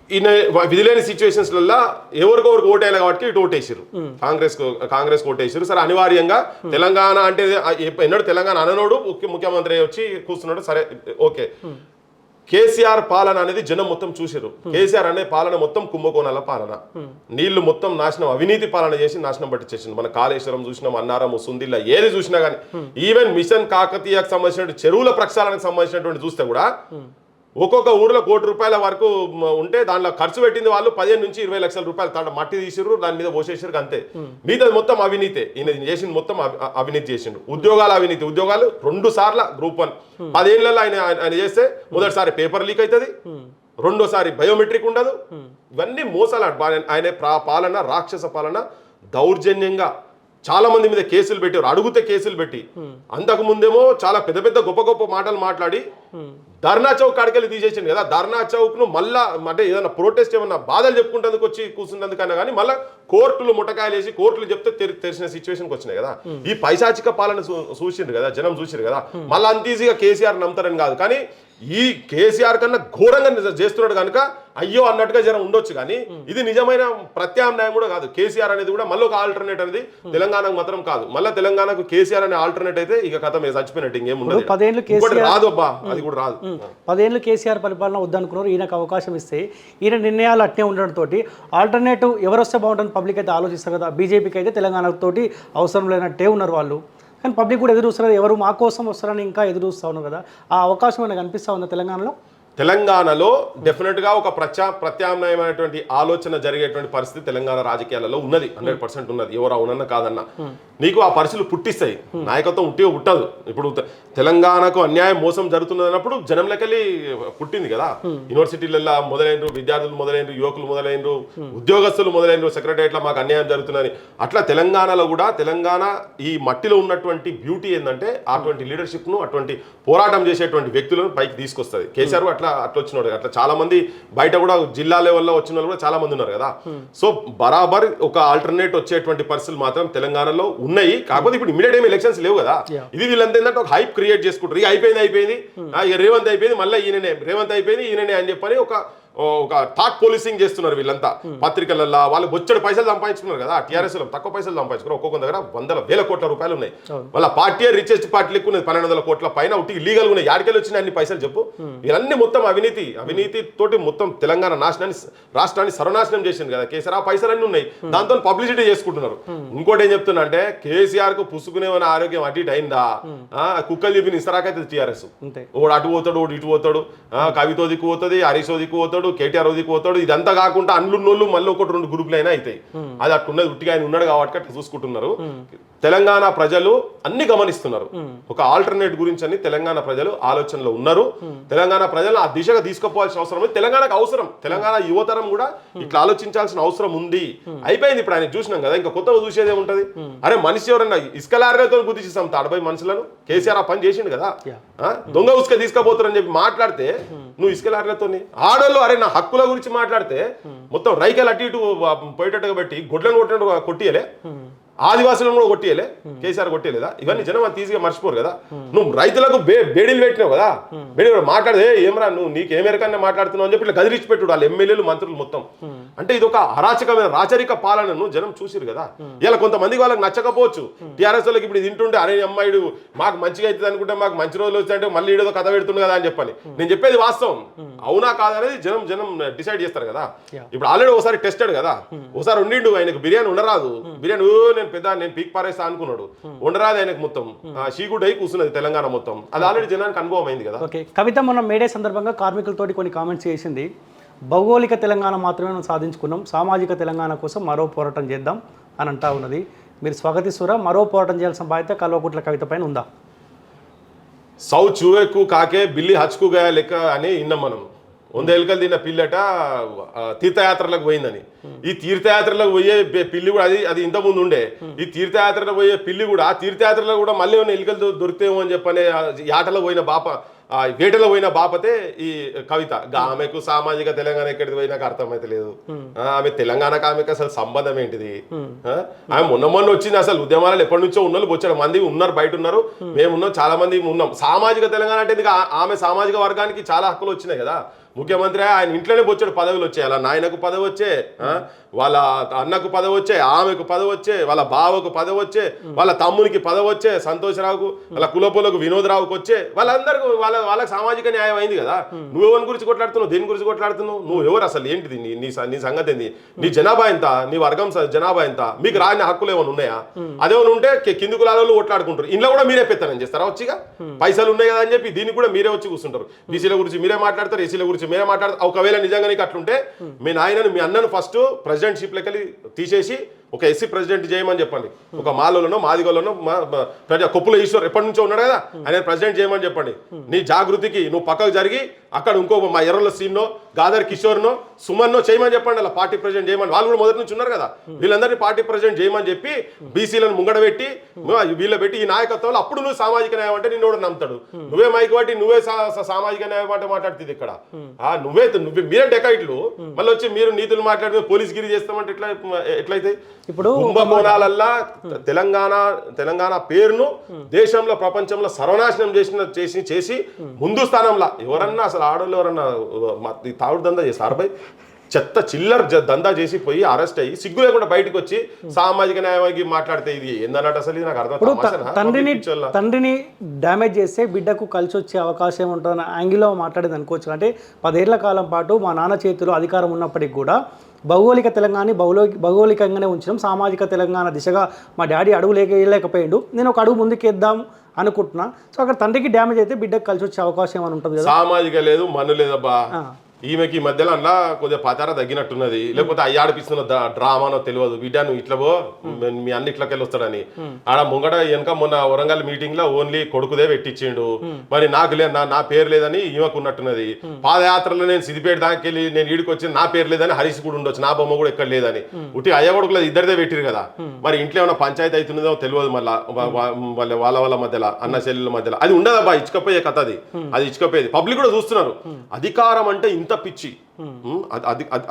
S2: ఈయన విధిలేని సిచ్యువేషన్స్ వల్ల ఎవరికొవరికి ఓటేయాలి కాబట్టి ఇటు ఓటేసారు కాంగ్రెస్ కాంగ్రెస్ ఓటేసారు సరే అనివార్యంగా తెలంగాణ అంటే ఎన్నడూ తెలంగాణ అననోడు ముఖ్య ముఖ్యమంత్రి వచ్చి కూర్చున్నాడు సరే ఓకే. కేసీఆర్ పాలన అనేది జనం మొత్తం చూసారు కేసీఆర్ అనే పాలన మొత్తం కుంభకోణాల పాలన. నీళ్ళు మొత్తం నాశనం అవినీతి పాలన చేసి నాశనం పట్టించేసింది మన కాళేశ్వరం చూసినాం అన్నారం సుందిల్ల ఏది చూసినా కానీ ఈవెన్ మిషన్ కాకతీయకు సంబంధించిన చెరువుల ప్రక్షాళనకు సంబంధించినటువంటి చూస్తే కూడా ఒక్కొక్క ఊర్లో కోటి రూపాయల వరకు ఉంటే దాంట్లో ఖర్చు పెట్టింది వాళ్ళు పదిహేను నుంచి ఇరవై లక్షల రూపాయలు తాట మట్టి తీసిర్రు దాని మీద పోసేసారు అంతే. మిగతా మొత్తం అవినీతే. ఈయన చేసింది మొత్తం అవినీతి చేసిండు. ఉద్యోగాల అవినీతి. ఉద్యోగాలు రెండు సార్ల గ్రూప్ వన్. పదేళ్ళలో ఆయన ఆయన- చేస్తే మొదటిసారి పేపర్ లీక్ అవుతుంది రెండోసారి బయోమెట్రిక్ ఉండదు. ఇవన్నీ మోసాలు. ఆయన- పాలన రాక్షస పాలన దౌర్జన్యంగా చాలా మంది మీద కేసులు పెట్టారు అడుగుతే కేసులు పెట్టి అంతకు ముందేమో చాలా పెద్ద పెద్ద గొప్ప గొప్ప మాటలు మాట్లాడి ధర్నా చౌక్ కాడికెళ్ళి తీసేసింది కదా. ధర్నా చౌక్ను మళ్ళా అంటే ఏదైనా ప్రొటెస్ట్ ఏమన్నా బాధలు చెప్పుకుంటందుకు వచ్చి కూర్చున్నందుకన్నా కానీ మళ్ళా కోర్టులు ముట్టకాయలు వేసి కోర్టులు చెప్తే తెరి- తెరిచిన సిచ్యువేషన్కి వచ్చినాయి కదా. ఈ పైశాచిక పాలన చూసిండ్రు కదా జనం చూసిరు కదా. మళ్ళీ అంత ఈజీగా కేసీఆర్ నమ్ముతారని కాదు. కానీ ఈ కేసీఆర్ కన్నా ఘోరంగా చేస్తున్నాడు కనుక అయ్యో అన్నట్టుగా జనం ఉండొచ్చు కానీ ఇది నిజమైన ప్రత్యామ్నాయం కూడా కాదు. కేసీఆర్ అనేది కూడా మళ్ళీ ఒక ఆల్టర్నేట్ అనేది తెలంగాణకు మాత్రం కాదు. మళ్ళీ తెలంగాణకు కేసీఆర్ అనే ఆల్టర్నేట్ అయితే ఇక కథ మీద చచ్చిపోయినట్టు ఇంకేం ఉండదు
S1: పదేళ్ళు
S2: రాదు అబ్బా అది కూడా రాదు.
S1: పదేళ్ళు కేసీఆర్ పరిపాలన వద్దనుకున్నారు. ఈయనకు అవకాశం ఇస్తే ఈయన నిర్ణయాలు అట్నే ఉండడంతో ఆల్టర్నేటివ్ ఎవరు వస్తే బాగుంటుంది పబ్లిక్ అయితే ఆలోచిస్తారు కదా. బీజేపీకి అయితే తెలంగాణతోటి అవసరం లేనట్టే ఉన్నారు వాళ్ళు. కానీ పబ్లిక్ కూడా ఎదురు చూస్తున్నారు ఎవరు మా కోసం వస్తారని ఇంకా ఎదురు చూస్తూ ఉన్నారు కదా. ఆ అవకాశం మనకు కనిపిస్తూ ఉందా తెలంగాణలో?
S2: తెలంగాణలో డెఫినెట్గా ఒక ప్రత్యా ప్రత్యామ్నాయమైనటువంటి ఆలోచన జరిగేటువంటి పరిస్థితి తెలంగాణ రాజకీయాలలో ఉన్నది. హండ్రెడ్ పర్సెంట్ ఉన్నది. ఎవరు అవునన్నా కాదన్నా. నీకు ఆ పరిస్థితులు పుట్టిస్తాయి. నాయకత్వం ఉట్టిగా పుట్టదు. ఇప్పుడు తెలంగాణకు అన్యాయం మోసం జరుగుతున్నప్పుడు జనంలోకెళ్ళి పుట్టింది కదా. యూనివర్సిటీలలో మొదలైనరు విద్యార్థులు మొదలైనరు యువకులు మొదలైనరు ఉద్యోగస్తులు మొదలైనరు సెక్రటరియట్లో మాకు అన్యాయం జరుగుతుందని అట్లా తెలంగాణలో కూడా తెలంగాణ ఈ మట్టిలో ఉన్నటువంటి బ్యూటీ ఏంటంటే అటువంటి లీడర్షిప్ను అటువంటి పోరాటం చేసేటువంటి వ్యక్తులను పైకి తీసుకొస్తుంది. కేసీఆర్ కూడా అట్లా అట్లా వచ్చినాడు అట్లా చాలా మంది బయట కూడా జిల్లా లెవెల్లో వచ్చిన వాళ్ళు కూడా చాలా మంది ఉన్నారు కదా. సో బరాబర్ ఒక ఆల్టర్నేట్ వచ్చేటువంటి పరిస్థితులు మాత్రం తెలంగాణలో ఉన్నాయి. కాకపోతే ఇప్పుడు ఇమీడియట్ ఏమి ఎలక్షన్స్ లేవు కదా. ఇది వీళ్ళంతా ఏంటంటే ఒక హైప్ క్రియేట్ చేసుకుంటారు ఇక అయిపోయింది అయిపోయింది. ఇక రేవంత్ అయిపోయింది మళ్ళీ ఈయననే. రేవంత్ అయిపోయింది ఈయననే అని చెప్పని ఒక ఒక థాట్ పోలీసింగ్ చేస్తున్నారు వీళ్ళంతా. పత్రికలల్లో వాళ్ళు బొచ్చడు పైసలు సంపాదించుకున్నారు కదా టీఆర్ఎస్ తక్కువ పైసలు సంపాదించుకున్నారు. ఒక్కొక్క దగ్గర వందల వేల కోట్ల రూపాయలు ఉన్నాయి. వాళ్ళ పార్టీ రిచెస్ట్ పార్టీ లెక్క ఉన్నది పన్నెండు వందల కోట్ల పైన ఉట్టి లీగల్ ఉన్నాయి. యాడికెళ్ళి వచ్చిన అన్ని పైసలు చెప్పు. ఇవన్నీ మొత్తం అవినీతి అవినీతి తోటి మొత్తం తెలంగాణ నాశనాన్ని రాష్ట్రాన్ని సర్వనాశనం చేసింది కదా. కేసీఆర్ ఆ పైసలు అన్ని ఉన్నాయి దాంతో పబ్లిసిటీ చేసుకుంటున్నారు. ఇంకోటి ఏం చెప్తున్నా అంటే కేసీఆర్కు పుసుకునేవన్న ఆరోగ్యం అటు ఇటు అయిందా? కుక్కలు చెప్పిన ఇసరాకైతే టీఆర్ఎస్. ఒకడు అటు పోతాడు ఇటు పోతాడు. కవితో దిక్కు పోతుంది హరీషో దిక్కు పోతాడు. కేటీఆర్ దిక్కు పోతాడు. ఇదంతా కాకుండా అన్నున్నోళ్ళు మళ్ళీ ఒకటి రెండు గ్రూపులు అయినా అవుతాయి అది అట్టున్నది ఉట్టిగా ఆయన ఉన్నాడు కాబట్టి అట్లా చూసుకుంటున్నారు. తెలంగాణ ప్రజలు అన్ని గమనిస్తున్నారు. ఒక ఆల్టర్నేట్ గురించి అని తెలంగాణ ప్రజలు ఆలోచనలో ఉన్నారు. తెలంగాణ ప్రజలు ఆ దిశగా తీసుకుపోవాల్సిన అవసరం ఉంది తెలంగాణకు అవసరం. తెలంగాణ యువతరం కూడా ఇట్లా ఆలోచించాల్సిన అవసరం ఉంది. అయిపోయింది ఇప్పుడు ఆయన చూసినాం కదా ఇంకా కొత్తగా చూసేదే ఉంటది. అరే మనిషి ఎవరన్నా ఇసుక లారీలతో గుర్తిస్తాం తాడపై మనుషులను? కేసీఆర్ ఆ పని చేసిండు కదా? దొంగ ఉసుక తీసుకుపోతారని చెప్పి మాట్లాడితే నువ్వు ఇసుక లారీలతో ఆడోళ్ళు ఎవరైనా నా హక్కుల గురించి మాట్లాడితే మొత్తం రైకలు అటు ఇటు పోయేటట్టుగా పెట్టి గొడ్లను కొట్టినట్టు కొట్టియలే. ఆదివాసులను కూడా కొట్టియలే కేసీఆర్ కొట్టియలేదా? ఇవన్నీ జనం అంత ఈజీగా మర్చిపోరు కదా. నువ్వు రైతులకు బే బేడీలు పెట్టినావు కదా. బేడీలు మాట్లాడదే ఏమరా నువ్వు నీకు ఏమేరకన్నా మాట్లాడుతున్నావు అని చెప్పి ఇట్లా గదిలిచ్చి పెట్టుడు వాళ్ళు ఎమ్మెల్యేలు మంత్రులు మొత్తం. అంటే ఇది ఒక అరాచకమైన రాచరిక పాలనను జనం చూసిరు కదా. ఇలా కొంతమంది వాళ్ళకి నచ్చకపోవచ్చు. టీఆర్ఎస్ వాళ్ళకి ఇప్పుడు ఇది వింటుంటే అరే అమ్మాయిడు మాకు మంచిగా అవుతుంది అనుకుంటే మాకు మంచి రోజులు వచ్చాయంటే మళ్ళీ ఏదో కథ పెడుతుంది కదా అని చెప్పని. నేను చెప్పేది వాస్తవం. అవునా కాదనేది జనం జనం డిసైడ్ చేస్తారు కదా. ఇప్పుడు ఆల్రెడీ ఒకసారి టెస్టెడ్ కదా. ఒకసారి ఉండిండు ఆయనకు బిర్యానీ ఉండరాదు. బిర్యానీ నేను నేను పెద్ద నేను పీక్ పారేస్తా అనుకున్నాడు. ఉండరాదు ఆయనకు మొత్తం. షీగుడ్ అయి కూర్చున్నది తెలంగాణ మొత్తం. అది ఆల్రెడీ జనానికి అనుభవం అయింది కదా.
S1: ఓకే. కవిత మొన్న మేడే సందర్భంగా కార్మికులతోటి కొన్ని కామెంట్స్ చేసింది. భౌగోళిక తెలంగాణ మాత్రమే మనం సాధించుకున్నాం. సామాజిక తెలంగాణ కోసం మరో పోరాటం చేద్దాం అని అంటా ఉన్నది. మీరు స్వాగతిస్తురా? మరో పోరాటం చేయాల్సిన బాధ్యత కల్వకుట్ల కవిత పైన ఉందా?
S2: సౌ చూవెక్కు కాకే బిల్లి హచ్కు గయా లెక్క అని విన్నాం మనం. వంద ఎలుకలు తిన్న పిల్లట తీర్థయాత్రలకు పోయిందని. ఈ తీర్థయాత్రలకు పోయే పిల్లి కూడా అది అది ఇంతకుముందు ముందు ఉండే. ఈ తీర్థయాత్రలకు పోయే పిల్లి కూడా ఆ తీర్థయాత్రలో కూడా మళ్ళీ ఉన్న ఎలుకలు దొ- దొరుకుతాయేమో అని చెప్పనే యాటలో పోయిన బాప వేటలో పోయిన బాపతే ఈ కవిత. ఆమెకు సామాజిక తెలంగాణ ఎక్కడికి పోయినా అర్థమైతే లేదు. ఆమె తెలంగాణకు ఆమెకు అసలు సంబంధం ఏంటిది? ఆమె మొన్న మొన్న వచ్చింది అసలు ఉద్యమాలు ఎప్పటి నుంచో ఉన్నారు వచ్చాడు మంది ఉన్నారు బయట ఉన్నారు. మేము ఉన్నాం చాలా మంది ఉన్నాం. సామాజిక తెలంగాణ అంటే ఆమె సామాజిక వర్గానికి చాలా హక్కులు వచ్చినాయి కదా. ముఖ్యమంత్రి ఆయన ఇంట్లోనే బొచ్చాడు పదవులు వచ్చాయి. అలా నాయనకు పదవి వచ్చే? వాళ్ళ అన్నకు పదవి వచ్చే ఆమెకు పదవి వచ్చే వాళ్ళ బావకు పదవి వచ్చే వాళ్ళ తమ్మునికి పదవి వచ్చే సంతోషరావుకు వాళ్ళ కులపులకు వినోదరావుకు వచ్చే వాళ్ళందరికీ వాళ్ళ వాళ్ళకి సామాజిక న్యాయం అయింది కదా. నువ్వు ఎవరి గురించి కొట్లాడుతున్నావు? దేని గురించి కొట్లాడుతున్నావు? నువ్వు ఎవరు అసలు? ఏంటిది? నీ నీ నీ సంగతి ఏంది? నీ జనాభా ఎంత? నీ వర్గం జనాభా ఎంత? మీకు రాని హక్కులు ఏమైనా ఉన్నాయా? అదేమైనా ఉంటే కింది కులాల వాళ్ళు కొట్లాడుకుంటారు. ఇంట్లో కూడా మీరే పెత్తనం చేస్తారా వచ్చిగా పైసలు ఉన్నాయి కదా అని చెప్పి దీనికి కూడా మీరే వచ్చి కూర్చుంటారు. బీసీల గురించి మీరే మాట్లాడతారు ఎస్సీల గురించి మీరే మాట్లాడతారు ఒకవేళ నిజంగా నీకు అట్లుంటే మీ నాయనను మీ అన్నను ఫస్ట్ ప్రెసిడెంట్షిప్ లెక్కలి తీసేసి ఒక ఎస్సీ ప్రెసిడెంట్ చేయమని చెప్పండి. ఒక మాలోనో మాదిగోలోనో ప్రజా కొప్పుల ఈశ్వర్ ఎప్పటి నుంచో ఉన్నాడు కదా? ఆయన ప్రెసిడెంట్ చేయమని చెప్పండి. నీ జాగృతికి నువ్వు పక్కకు జరిగి అక్కడ ఇంకో మా ఎర్రల సీన్నో గాదర్ కిషోర్నో సుమన్నో చేయమని చెప్పండి. అలా పార్టీ ప్రెసిడెంట్ చేయమని. వాళ్ళు కూడా మొదటి నుంచి ఉన్నారు కదా? వీళ్ళందరినీ పార్టీ ప్రెసిడెంట్ చేయమని చెప్పి బీసీలను ముంగడబెట్టి వీళ్ళ పెట్టి ఈ నాయకత్వంలో అప్పుడు నువ్వు సామాజిక న్యాయం అంటే నిన్ను కూడా నమ్ముతాడు? నువ్వే మైకి బట్టి నువ్వే సామాజిక న్యాయం అంటే మాట్లాడుతుంది ఇక్కడ. ఆ నువ్వే నువ్వే మీరే డెకాయిట్లు మళ్ళీ వచ్చి మీరు నీతులు మాట్లాడితే పోలీస్ గిరి చేస్తామంటే ఎట్లా ఎట్లయితే?
S1: ఇప్పుడు
S2: కుంభకోణాలల్లా తెలంగాణ తెలంగాణ పేరును దేశంలో ప్రపంచంలో సర్వనాశనం చేసిన చేసి చేసి ముందు స్థానంలో ఎవరన్నా అసలు ఆడవాళ్ళు ఎవరన్నా తాగుడు దందా చేస్తారు బై చెత్త చిల్లర దందా చేసి పోయి అరెస్ట్ అయ్యి సిగ్గు లేకుండా బయటకు వచ్చి సామాజిక న్యాయానికి మాట్లాడితే ఇది ఏందన్నట్టు అసలు ఇది నాకు అర్థం?
S1: తండ్రిని. తండ్రిని డ్యామేజ్ చేస్తే బిడ్డకు కలిసి వచ్చే అవకాశం ఉంటుందని యాంగిల్లో మాట్లాడేది అనుకోవచ్చు అంటే పదేళ్ళ కాలం పాటు మా నాన్న చేతిలో అధికారం ఉన్నప్పటికీ కూడా భౌగోళిక తెలంగాణ భౌగోళిక భౌగోళికంగానే ఉంచడం సామాజిక తెలంగాణ దిశగా మా డాడీ అడుగు లేక వేయలేకపోయాడు నేను ఒక అడుగు ముందుకేద్దాం అనుకుంటున్నా. సో అక్కడ తండ్రికి డ్యామేజ్ అయితే బిడ్డకు కలిసి వచ్చే అవకాశం ఏమైనా ఉంటుంది కదా?
S2: సామాజిక లేదు మన్ను లేదబ్బా. ఈమెకి ఈ మధ్యలో అలా కొద్దిగా పతార తగ్గినట్టున్నది. లేకపోతే అయ్యాడిపిస్తున్న ద- డ్రామానో తెలియదు. బిడ్డ నువ్వు ఇట్లా పో. మీ- అన్ని ఇట్లకి వెళ్ళి వస్తాడని ఆడ ముంగట వెనక మొన్న వరంగల్ మీటింగ్లో ఓన్లీ కొడుకుదే పెట్టించిండు. మరి నాకు లేదు నా నా పేరు లేదని ఈమెకు ఉన్నట్టున్నది. పాదయాత్రలో నేను సిద్దిపేట దానికి వెళ్ళి నేను ఈడికి వచ్చి నా పేరు లేదని హరీష్ కూడా ఉండొచ్చు. నా బొమ్మ కూడా ఎక్కడ లేదని. ఉట్టి అయ్య కొడుకులు ఇద్దరిదే పెట్టిరు కదా. మరి ఇంట్లో ఏమైనా పంచాయతీ అవుతున్నదో తెలియదు మళ్ళా. వాళ్ళ వాళ్ళ మధ్యలో అన్న చెల్లెల మధ్యలో. అది ఉండదబ్బా ఇచ్చుకపోయే కథ అది. అది ఇచ్చుకపోయేది. పబ్లిక్ కూడా చూస్తున్నారు. అధికారం అంటే ఇంత పిచ్చి.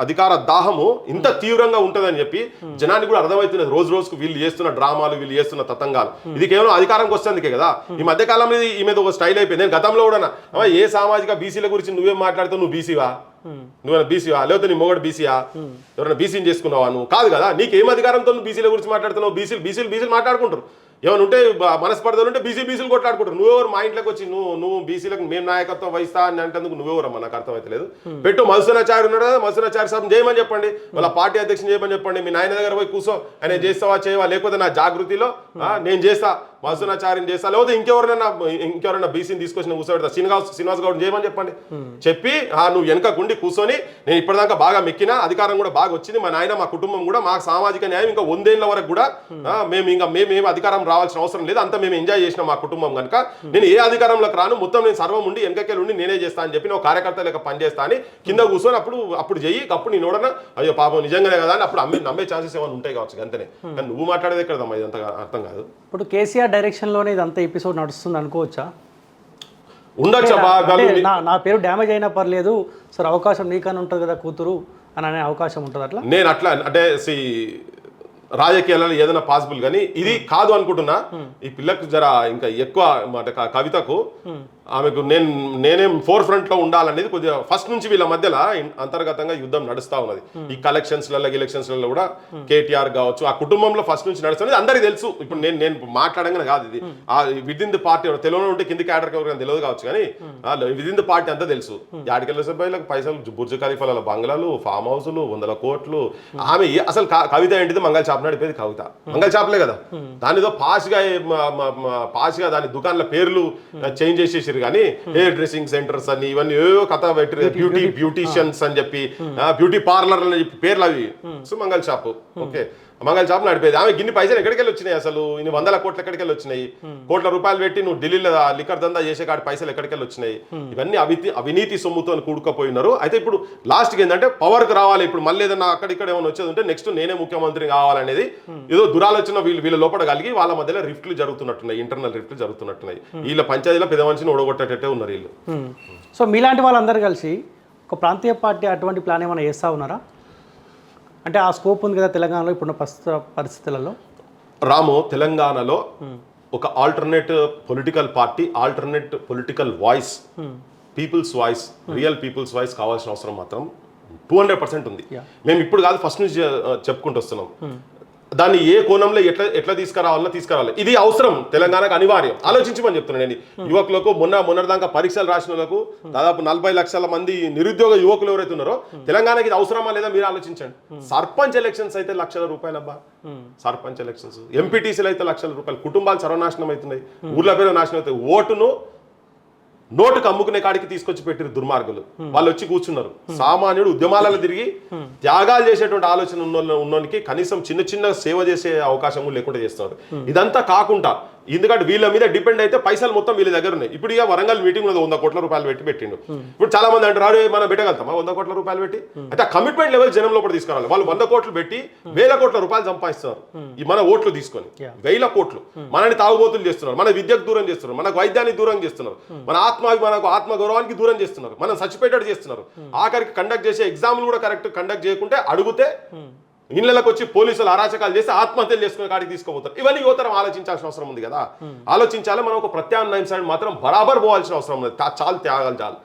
S2: అధికార దాహము ఇంత తీవ్రంగా ఉంటదని చెప్పి జనానికి కూడా అర్థమవుతున్నది. రోజు రోజుకు వీళ్ళు చేస్తున్న డ్రామాలు వీళ్ళు చేస్తున్న తతంగాలు. ఇది కేవలం అధికారంకి వస్తుంది కదా. ఈ మధ్య కాలంలో ఈ మీద ఒక స్టైల్ అయిపోయింది. నేను గతంలో కూడా ఏ సామాజిక బీసీల గురించి నువ్వేం మాట్లాడుతావు నువ్వు బీసీవా? నువ్వేనా బీసీవా? లేకపోతే నీ మొగడు బీసీయా? ఎవరైనా బీసీని చేసుకున్నావా నువ్వు? కాదు కదా. నీకు ఏం అధికారంతో నువ్వు బీసీల గురించి మాట్లాడుతున్నావు? బీసీలు బీసీలు బీసీలు మాట్లాడుకుంటారు. ఏమైనా ఉంటే మనస్పర్ధలు ఉంటే బీసీ బీసీలు కొట్లాడుకుంటారు. నువ్వెవరు మా ఇంట్లోకి వచ్చి నువ్వు నువ్వు బీసీలకు మేము నాయకత్వం వహిస్తా అని అంటేందుకు నువ్వెవరమ్మా? నాకు అర్థమైతలేదు. పెట్టు మధుసూనాచారి ఉన్నాడు కదా మధుసూనాచారి సభ చేయమని చెప్పండి. వాళ్ళ పార్టీ అధ్యక్షుని చేయమని చెప్పండి. మీ నాయన దగ్గర పోయి కూర్చో ఆయన చేస్తావా చేయవా? లేకపోతే నా జాగృతిలో నేను చేస్తా. మధుసూనాచారిని చేస్తా లేకపోతే ఇంకెవరైనా ఇంకెవరైనా బీసీని తీసుకొచ్చి కూర్చోబెడతా. శ్రీనివాస్ శ్రీనివాస్ గౌడ్ చేయమని చెప్పండి. చెప్పి ఆ నువ్వు వెనకకుండి కూర్చొని నేను ఇప్పటిదాకా బాగా మెక్కిన అధికారం కూడా బాగా వచ్చింది మా నాయన మా కుటుంబం కూడా మాకు సామాజిక న్యాయం ఇంకా వందేళ్ళ వరకు కూడా మేము ఇంకా మేము అధికారం రావాల్సిన అవసరం లేదు అంతా మేము ఎంజాయ్ చేసిన మా కుటుంబం కనుక. నేను ఏ అధికారంలోకి రాను మొత్తం నేను సర్వం ఉండి వెనకకెళ్ళి ఉండి నేనే చేస్తా అని చెప్పి నువ్వు కార్యకర్త లేక పనిచేస్తా అని కింద కూర్చొని అప్పుడు అప్పుడు చెయ్యి అప్పుడు నేను నోడన అయ్యో పాపం నిజంగానే కదా అని అప్పుడు అమ్మే నమ్మే ఛాన్సెస్ ఏమైనా ఉంటాయి కావచ్చు అంతనే. కానీ నువ్వు మాట్లాడేది ఎక్కడదమ్మా? ఇదంతా అర్థం కాదు.
S1: ఇప్పుడు కేసీఆర్ డైరెక్షన్లోనే ఇదంతా ఎపిసోడ్ నడుస్తుంది అనుకోవచ్చా?
S2: ఉండొచ్చా
S1: నా పేరు డ్యామేజ్ అయినా పర్లేదు సార్ అవకాశం నీకని ఉంటుంది కదా కూతురు అని అనే అవకాశం ఉంటుంది అట్లా?
S2: నేను అట్లా అంటే సి రాజకీయాలలో ఏదైనా పాసిబుల్ కానీ ఇది కాదు అనుకుంటున్నా. ఈ పిల్లకు జర ఇంకా ఎక్కువ కవితకు ఆమెకు నేను నేనే ఫోర్ ఫ్రంట్లో ఉండాలనేది కొద్దిగా ఫస్ట్ నుంచి వీళ్ళ మధ్యలో ఇన్- అంతర్గతంగా యుద్ధం నడుస్తా ఉన్నది. ఈ కలెక్షన్స్లలో ఎలక్షన్స్లలో కూడా కేటీఆర్ కావచ్చు ఆ కుటుంబంలో ఫస్ట్ నుంచి నడుస్తున్నది అందరికీ తెలుసు. ఇప్పుడు నేను నేను మాట్లాడంగానే కాదు ఇది. ఆ విదిన్ ది పార్టీ తెలియని ఉంటే కింది క్యాడర్ ఎవరికైనా తెలియదు కావచ్చు కానీ విదిన్ ది పార్టీ అంతా తెలుసు. యాడికెళ్ళే సభ్యులకు పైసలు బుర్జ ఖలీఫాల బంగ్లాలు ఫామ్ హౌస్లు వందల కోట్లు. ఆమె అసలు కవిత ఏంటిది? మంగళ చాప నడిపేది కవిత. మంగళ చాపలే కదా. దానితో మ- పాష్గా దాని దుకాణాల పేర్లు చేంజ్ చేసేసారు కానీ హెయిర్ డ్రెస్సింగ్ సెంటర్స్ అని ఇవన్నీ ఏవో కథ పెట్టి బ్యూటీ బ్యూటీషియన్స్ అని చెప్పి బ్యూటీ పార్లర్ అని చెప్పి పేర్లు అవి. So Mangala shop okay Mangala shop నడిపేది. ఆమె గిన్ని పైసలు ఎక్కడికి వెళ్ళి వచ్చినాయి అసలు? ఇన్ని వందల కోట్లు ఎక్కడికి వెళ్ళి వచ్చినాయి కోట్ల రూపాయలు పెట్టి నువ్వు ఢిల్లీలో లిక్కర్ దందా చేసే కాడి పైసలు ఎక్కడికి వెళ్ళి వచ్చినాయి ఇవన్నీ అవితి అవినీతి సొమ్ముతో కూడుకుపోయినారు. అయితే ఇప్పుడు లాస్ట్కి ఏంటంటే పవర్కి రావాలి. ఇప్పుడు మళ్ళీ ఏదన్నా అక్కడిక్కడ ఏమైనా వచ్చేది ఉంటే నెక్స్ట్ నేనే ముఖ్యమంత్రి కావాలనేది ఏదో దురాలోచన వీళ్ళు వీళ్ళ లోపల కలిగి వాళ్ళ మధ్యలో రిఫ్ట్లు జరుగుతున్నట్టున్నాయి. ఇంటర్నల్ రిఫ్ట్లు జరుగుతున్నట్టున్నాయి. వీళ్ళ పంచాయతీలో పెద్ద మనిషిని ఓడగొట్టేటట్టే ఉన్నారు వీళ్ళు.
S1: సో మీలాంటి వాళ్ళందరూ కలిసి ఒక ప్రాంతీయ పార్టీ అటువంటి ప్లాన్ ఏమైనా చేస్తూ ఉన్నారా? అంటే ఆ స్కోప్ ఉంది కదా తెలంగాణలో ఇప్పుడున్న ప్రస్తుత పరిస్థితులలో?
S2: రాము తెలంగాణలో ఒక alternate political party alternate political voice people's voice real people's voice కావాల్సిన అవసరం మాత్రం టూ హండ్రెడ్ పర్సెంట్ ఉంది. మేము ఇప్పుడు కాదు ఫస్ట్ నుంచి చెప్పుకుంటూ వస్తున్నాం. దాన్ని ఏ కోణంలో ఎట్లా ఎట్లా తీసుకురావాలో తీసుకురావాలి. ఇది అవసరం తెలంగాణకు అనివార్యం. ఆలోచించమని చెప్తున్నాను నేను. యువకులకు మొన్న మొన్నటిదాకా పరీక్షలు రాసిన వాళ్ళకు దాదాపు నలభై లక్షల మంది నిరుద్యోగ యువకులు ఎవరైతే ఉన్నారో తెలంగాణకి ఇది అవసరమా లేదా మీరు ఆలోచించండి. సర్పంచ్ ఎలక్షన్స్ అయితే లక్షల రూపాయలు అబ్బా. సర్పంచ్ ఎలక్షన్స్. ఎంపీటీసీలు అయితే లక్షల రూపాయలు. కుటుంబాలు సర్వనాశనం అవుతున్నాయి. ఊర్ల పేరు నాశనం అవుతాయి. ఓటును నోటుకు అమ్ముకునే కాడికి తీసుకొచ్చి పెట్టిరు దుర్మార్గులు. వాళ్ళు వచ్చి కూర్చున్నారు. సామాన్యుడు ఉద్యమాలలో తిరిగి త్యాగాలు చేసేటువంటి ఆలోచన ఉన్న ఉన్నోనికి కనీసం చిన్న చిన్న సేవ చేసే అవకాశం కూడా లేకుండా చేస్తున్నారు. ఇదంతా కాకుండా ఎందుకంటే వీళ్ళ మీద డిపెండ్ అయితే పైసలు మొత్తం వీళ్ళ దగ్గర ఉన్నాయి. ఇప్పుడు ఇక వరంగల్ మీటింగ్ ఉన్నది వంద కోట్ల రూపాయలు పెట్టి పెట్టిండు. ఇప్పుడు చాలా మంది అంటారు "అరే, మనం పెట్టగలుగుతామా వంద కోట్ల రూపాయలు పెట్టి? అయితే ఆ కమిట్మెంట్ లెవెల్ జనం లోపల తీసుకురావాలి. వాళ్ళు వంద కోట్లు పెట్టి వేల కోట్ల రూపాయలు సంపాదిస్తున్నారు. ఈ మన ఓట్లు తీసుకొని. వేల కోట్లు. మనని తాగుబోతులు చేస్తున్నారు. మన విద్యకు దూరం చేస్తున్నారు. మనకు వైద్యానికి దూరం చేస్తున్నారు. మన ఆత్మాభిమానకు ఆత్మ గౌరవానికి దూరం చేస్తున్నారు. మనం చచ్చిపోయేటట్టు చేస్తున్నారు. ఆఖరికి కండక్ట్ చేసే ఎగ్జామ్లు కూడా కరెక్ట్ కండక్ట్ చేయకుంటే అడిగితే ఇళ్ళకు వచ్చి పోలీసులు అరాచకాలు చేసి ఆత్మహత్యలు చేసుకునే కాడికి తీసుకోబోతారు ఇవన్నీ యువతరం ఆలోచించాల్సిన అవసరం ఉంది కదా. ఆలోచించాలి మనం ఒక ప్రత్యామ్నాయం సైడ్ మాత్రం బరాబర్ పోవాల్సిన అవసరం ఉంది చాలు త్యాగాలు చాలు.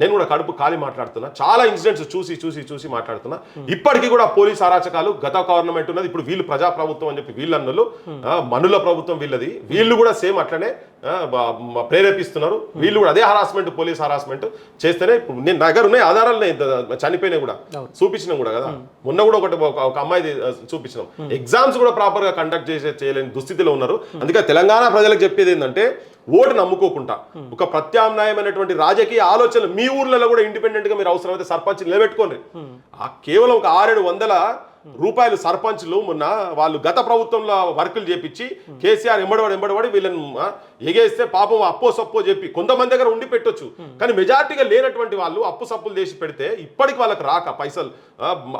S2: నేను కూడా కడుపు ఖాళీ మాట్లాడుతున్నా. చాలా ఇన్సిడెంట్స్ చూసి చూసి చూసి మాట్లాడుతున్నా. ఇప్పటికీ కూడా పోలీస్ అరాచకాలు గత గవర్నమెంట్ ఉన్నది. ఇప్పుడు వీళ్ళు ప్రజా ప్రభుత్వం అని చెప్పి వీళ్ళన్నలు మనుల ప్రభుత్వం వీళ్ళది. వీళ్ళు కూడా సేమ్ అట్లనే ప్రేరేపిస్తున్నారు. వీళ్ళు కూడా అదే హరాస్మెంట్ పోలీస్ హరాస్మెంట్ చేస్తేనే ఇప్పుడు నేను నా దగ్గర ఉన్నాయి ఆధారాలు చనిపోయినాయి కూడా చూపించినాం కూడా కదా. మొన్న కూడా ఒకటి ఒక- ఒక అమ్మాయి చూపించినాం. ఎగ్జామ్స్ కూడా ప్రాపర్గా కండక్ట్ చేసే చేయలేని దుస్థితిలో ఉన్నారు. అందుకే తెలంగాణ ప్రజలకు చెప్పేది ఏంటంటే ఓటు నమ్ముకోకుండా ఒక ప్రత్యామ్నాయమైనటువంటి రాజకీయ ఆలోచనలు మీ ఊర్లలో కూడా ఇండిపెండెంట్గా మీరు అవసరమైతే సర్పంచ్ నిలబెట్టుకోండి. ఆ కేవలం ఒక ఆరేడు వందల రూపాయలు సర్పంచ్లు మొన్న వాళ్ళు గత ప్రభుత్వంలో వర్కులు చేపించి కేసీఆర్ ఎంబడవాడు ఎంబడవాడి వీళ్ళని ఎగేస్తే పాపం అప్పో సప్పో చెప్పి కొంతమంది దగ్గర ఉండి పెట్టొచ్చు. కానీ మెజార్టీగా లేనటువంటి వాళ్ళు అప్పు సప్పులు చేసి పెడితే ఇప్పటికి వాళ్ళకి రాక పైసలు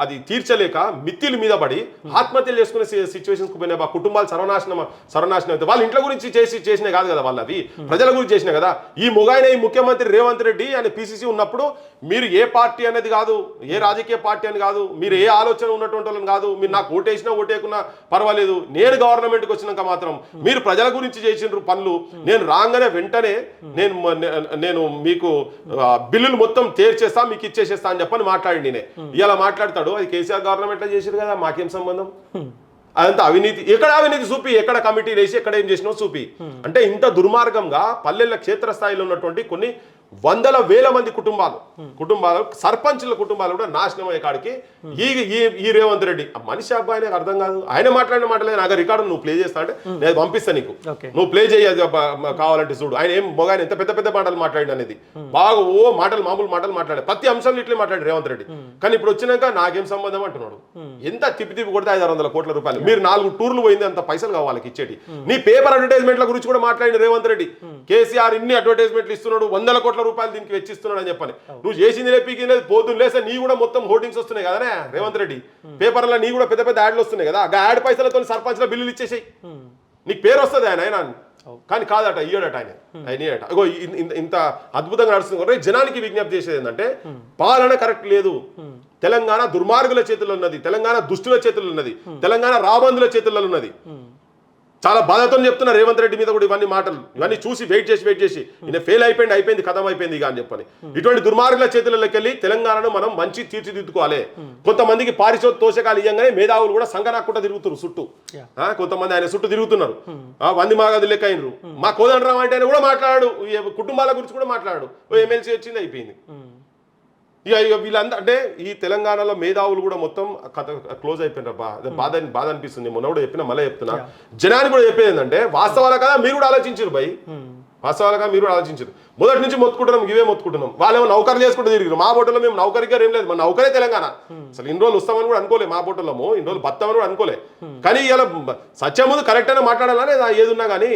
S2: అది తీర్చలేక మిత్తిల మీద పడి ఆత్మహత్యలు చేసుకునే సిచ్యువేషన్స్ పోయినా కుటుంబాలు సర్వనాశనం సర్వనాశనం అయితే వాళ్ళ ఇంట్లో గురించి చేసి చేసినా కాదు కదా వాళ్ళు అవి ప్రజల గురించి చేసినా కదా. ఈ ముగాయన ఈ ముఖ్యమంత్రి రేవంత్ రెడ్డి అనే పిసిసి ఉన్నప్పుడు మీరు ఏ పార్టీ అనేది కాదు ఏ రాజకీయ పార్టీ అని కాదు మీరు ఏ ఆలోచన ఉన్నటువంటి వాళ్ళని కాదు మీరు నాకు ఓటేసినా ఓటేకున్నా పర్వాలేదు. నేను గవర్నమెంట్కి వచ్చినాక మాత్రం మీరు ప్రజల గురించి చేసిన పనులు నేను రాగానే వెంటనే నేను నేను మీకు బిల్లులు మొత్తం తీర్చేస్తా మీకు ఇచ్చేసేస్తా అని చెప్పని మాట్లాడి నేనే ఇలా మాట్లాడతాడు అది కేసీఆర్ గవర్నమెంట్లో చేసారు కదా మాకేం సంబంధం? అదంతా అవినీతి ఎక్కడ అవినీతి చూపి ఎక్కడ కమిటీ వేసి ఎక్కడ ఏం చేసినావు చూపి. అంటే ఇంత దుర్మార్గంగా పల్లెల క్షేత్రస్థాయిలో ఉన్నటువంటి కొన్ని వందల వేల మంది కుటుంబాలు. కుటుంబాలు సర్పంచుల కుటుంబాలు కూడా నాశనం అయ్యే కాడికి ఈ ఈ- రేవంత్ రెడ్డి. ఆ మనిషి అబ్బాయి నాకు అర్థం కాదు. ఆయన మాట్లాడిన మాటలే నాకు రికార్డు నువ్వు ప్లే చేస్తా అంటే నేను పంపిస్తా నీకు. నువ్వు ప్లే చేయాలి కావాలంటే చూడు. ఆయన ఏం మొగాయన ఎంత పెద్ద పెద్ద మాటలు మాట్లాడిన అనేది. బాగా ఓ మాటలు మామూలు మాటలు మాట్లాడే. ప్రతి అంశంలో ఇట్లే మాట్లాడు రేవంత్ రెడ్డి. కానీ ఇప్పుడు వచ్చినాక నాకేం సంబంధం అంటున్నాడు. ఎంత తిప్పి తిప్పి కొడితే ఐదు వందల కోట్ల రూపాయలు. మీరు నాలుగు టూర్లు పోయింది అంత పైసలు కావాలి ఇచ్చేటి. నీ పేపర్ అడ్వర్టైజ్మెంట్ల గురించి కూడా మాట్లాడిన రేవంత్ రెడ్డి. కేసీఆర్ ఇన్ని అడ్వర్టైజ్మెంట్లు ఇస్తున్నాడు వందల కోట్ల రూపాయలు దీనికి వెచ్చిస్తున్నాడు అని చెప్పని నువ్వు చేసింది లేపికినది పోతుంది లేసే నీ కూడా మొత్తం హోర్డింగ్స్ వస్తున్నాయి కదనే రేవంత్ రెడ్డి. పేపర్లో నీ కూడా పెద్ద పెద్ద యాడ్లు వస్తున్నాయి కదా ఆ యాడ్ పైసలతో సర్పంచ్ల బిల్లులు ఇచ్చేసాయి. నీకు పేరు వస్తుంది ఆయన ఆయన. కానీ కాదట ఇయ్యడట ఆయన. ఆయన ఇన్- ఇన్- ఇంత అద్భుతంగా నడుస్తుంది జనానికి విజ్ఞప్తి చేసేది ఏంటంటే పాలన కరెక్ట్ లేదు. తెలంగాణ దుర్మార్గుల చేతుల్లో ఉన్నది తెలంగాణ దుష్టుల చేతుల్లో ఉన్నది తెలంగాణ రాబందుల చేతుల్లో ఉన్నది. చాలా బాధతో చెప్తున్నా రేవంత్ రెడ్డి మీద కూడా ఇవన్నీ మాటలు. ఇవన్నీ చూసి వెయిట్ చేసి వెయిట్ చేసి. ఈయన ఫెయిల్ అయిపోయింది అయిపోయింది కథం అయిపోయింది ఇక అని చెప్పని. ఇటువంటి దుర్మార్గుల చేతులలోకి వెళ్ళి తెలంగాణను మనం మంచి తీర్చిదిద్దుకోవాలి. కొంతమందికి పారిశోధ తోషకాలు ఇవ్వగానే మేధావులు కూడా సంగనాకుండా తిరుగుతున్నారు చుట్టూ. కొంతమంది ఆయన చుట్టూ తిరుగుతున్నారు. వంది మాగది లెక్క అయినరు. మా కోదండరావు అంటే ఆయన కూడా మాట్లాడాడు. కుటుంబాల గురించి కూడా మాట్లాడాడు. ఓ ఎమ్మెల్సీ వచ్చింది అయిపోయింది. ఇక ఇక వీళ్ళంతా అంటే ఈ తెలంగాణలో మేధావులు కూడా మొత్తం కథ క్లోజ్ అయిపోయినారు. బాధ బాధ అనిపిస్తుంది. మొన్న కూడా చెప్పిన మళ్ళీ చెప్తున్నా. జనానికి కూడా చెప్పేది ఏంటంటే వాస్తవాల కదా మీరు కూడా ఆలోచించారు భయ్ వాస్తవాలుగా మీరు ఆలోచించారు మొదటి నుంచి మొత్తుకుంటున్నాం ఇవే మొత్తుకుంటున్నాం. వాళ్ళేమో నౌకరు చేసుకుంటూ తిరిగారు మా బోటలో మేము నౌకరిగా ఏం లేదు. మా నౌకరే తెలంగాణ. అసలు ఇన్ని రోజులు వస్తామని కూడా అనుకోలే మా బోటల్లో ఇన్ని రోజులు బతామని కూడా అనుకోలే. కానీ ఇలా సత్యం ముందు కరెక్ట్ అయినా మాట్లాడాలని ఏదున్నా కానీ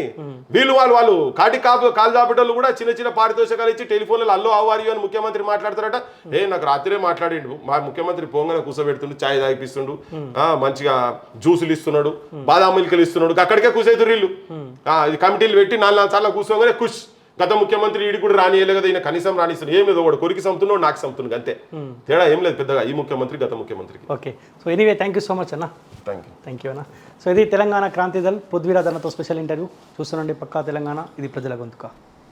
S2: వీళ్ళు వాళ్ళు వాళ్ళు కాటి కాపు కాలు దాపేటోళ్ళు కూడా చిన్న చిన్న పారితోషికాలు ఇచ్చి టెలిఫోన్లో అల్లో అవ్వాలి అని ముఖ్యమంత్రి మాట్లాడతారట. ఏ నాకు రాత్రే మాట్లాడిండు. మా ముఖ్యమంత్రి పోంగన కూర్చోబెడుతుండు ఛాయ్ తాగిపిస్తుండు. ఆ, మంచిగా జ్యూసులు ఇస్తున్నాడు బాదాం మిల్కలు ఇస్తున్నాడు. అక్కడికే కూర్చోతురు వీళ్ళు. ఇది కమిటీలు పెట్టి నాలుగు నాలుగు సార్లు కూర్చోగానే ఖుష్ గత ముఖ్యమంత్రి ఈడి కూడా రానియలే కదా ఈయన కనీసం రానిస్తాడు. ఏం లేదు ఒకడు కొరికి సంతున్నాడు నాకు సంతున్నాడు అంతే. తేడా ఏం లేదు పెద్దగా ఈ ముఖ్యమంత్రి గత ముఖ్యమంత్రికి.
S1: Okay. So anyway thank you so much అన్న.
S2: థ్యాంక్ యూ
S1: థ్యాంక్ యూ అన్న. సో ఇది తెలంగాణ క్రాంతి దళ్ పృథ్వీరాజ్ అన్నతో స్పెషల్ ఇంటర్వ్యూ చూస్తుండండి పక్కా తెలంగాణ ఇది ప్రజల గొంతుక.